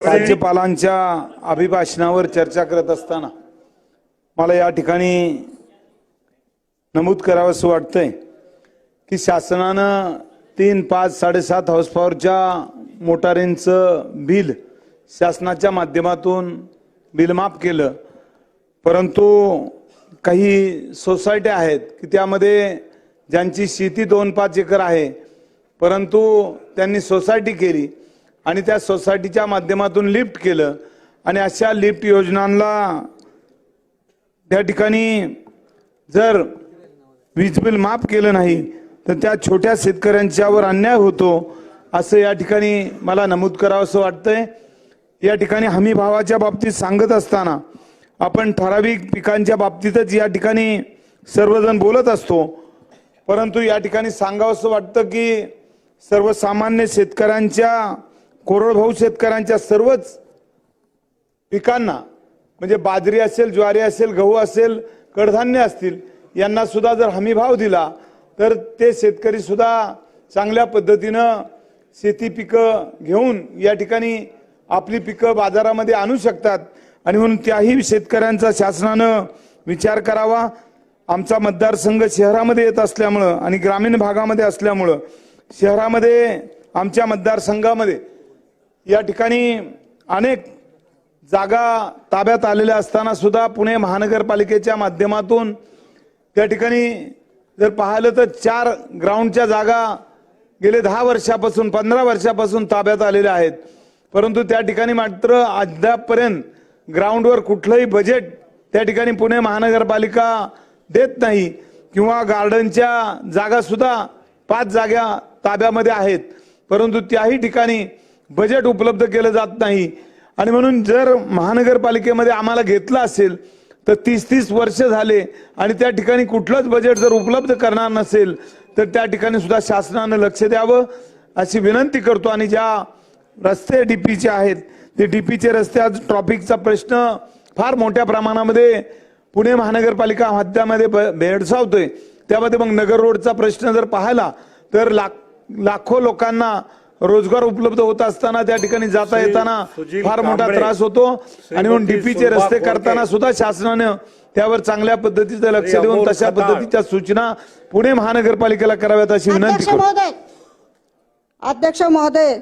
राज्यपालांच्या अभिभाषणावर चर्चा करत असताना मला या ठिकाणी नमूद करावं असं वाटतंय की शासनानं तीन पाच साडेसात हाऊस पॉवरच्या मोटारींचं बिल शासनाच्या माध्यमातून बिल माफ केलं. परंतु काही सोसायट्या आहेत की त्यामध्ये ज्यांची शेती दोन पाच एकर आहे परंतु त्यांनी सोसायटी केली. आणि त्या सोसायटीच्या माध्यमातून लिफ्ट केलं. आणि अशा लिफ्ट योजनांना त्या ठिकाणी जर वीज बिल माफ केलं नाही तर त्या छोट्या शेतकऱ्यांच्यावर अन्याय होतो असं या ठिकाणी मला नमूद करावं असं वाटतंय. या ठिकाणी हमी भावाच्या बाबतीत सांगत असताना आपण ठराविक पिकांच्या बाबतीतच या ठिकाणी सर्वजण बोलत असतो. परंतु या ठिकाणी सांगावं असं वाटतं की सर्वसामान्य शेतकऱ्यांच्या कोरडभाऊ शेतकऱ्यांच्या सर्वच पिकांना म्हणजे बाजरी असेल ज्वारी असेल गहू असेल कडधान्य असतील यांना सुद्धा जर हमी भाव दिला तर ते शेतकरी सुद्धा चांगल्या पद्धतीनं शेती पिकं घेऊन या ठिकाणी आपली पिकं बाजारामध्ये आणू शकतात. आणि म्हणून त्याही शेतकऱ्यांचा शासनानं विचार करावा. आमचा मतदारसंघ शहरामध्ये येत असल्यामुळं आणि ग्रामीण भागामध्ये असल्यामुळं शहरामध्ये आमच्या मतदारसंघामध्ये या ठिकाणी अनेक जागा ताब्यात आलेल्या असताना सुद्धा पुणे महानगरपालिकेच्या माध्यमातून त्या ठिकाणी जर पाहिलं तर चार ग्राउंडच्या जागा गेले दहा वर्षापासून पंधरा वर्षापासून ताब्यात आलेल्या आहेत. परंतु त्या ठिकाणी मात्र अद्यापपर्यंत ग्राउंडवर कुठलंही बजेट त्या ठिकाणी पुणे महानगरपालिका देत नाही किंवा गार्डनच्या जागासुद्धा पाच जागा ताब्यामध्ये आहेत. परंतु त्याही ठिकाणी बजेट उपलब्ध केलं जात नाही. आणि म्हणून जर महानगरपालिकेमध्ये आम्हाला घेतलं असेल तर तीस तीस वर्ष झाले आणि त्या ठिकाणी कुठलंच बजेट जर उपलब्ध करणार नसेल तर त्या ठिकाणी सुद्धा शासनानं लक्ष द्यावं अशी विनंती करतो. आणि ज्या रस्ते डी पीचे आहेत ते डी पीचे रस्ते आज ट्रॉफिकचा प्रश्न फार मोठ्या प्रमाणामध्ये पुणे महानगरपालिका हद्दामध्ये ब- भेडसावतोय त्यामध्ये मग नगर रोडचा प्रश्न जर पाहिला तर लाख लाखो लोकांना रोजगार उपलब्ध होत असताना त्या ठिकाणी जाता येताना फार मोठा त्रास होतो. आणि म्हणून डीपीचे रस्ते करताना सुद्धा शासनानं त्यावर चांगल्या पद्धतीचं लक्ष देऊन तशा. पद्धतीच्या सूचना पुणे महानगरपालिकेला कराव्यात अशी विनंती अध्यक्ष करतो. महोदय. अध्यक्ष महोदय.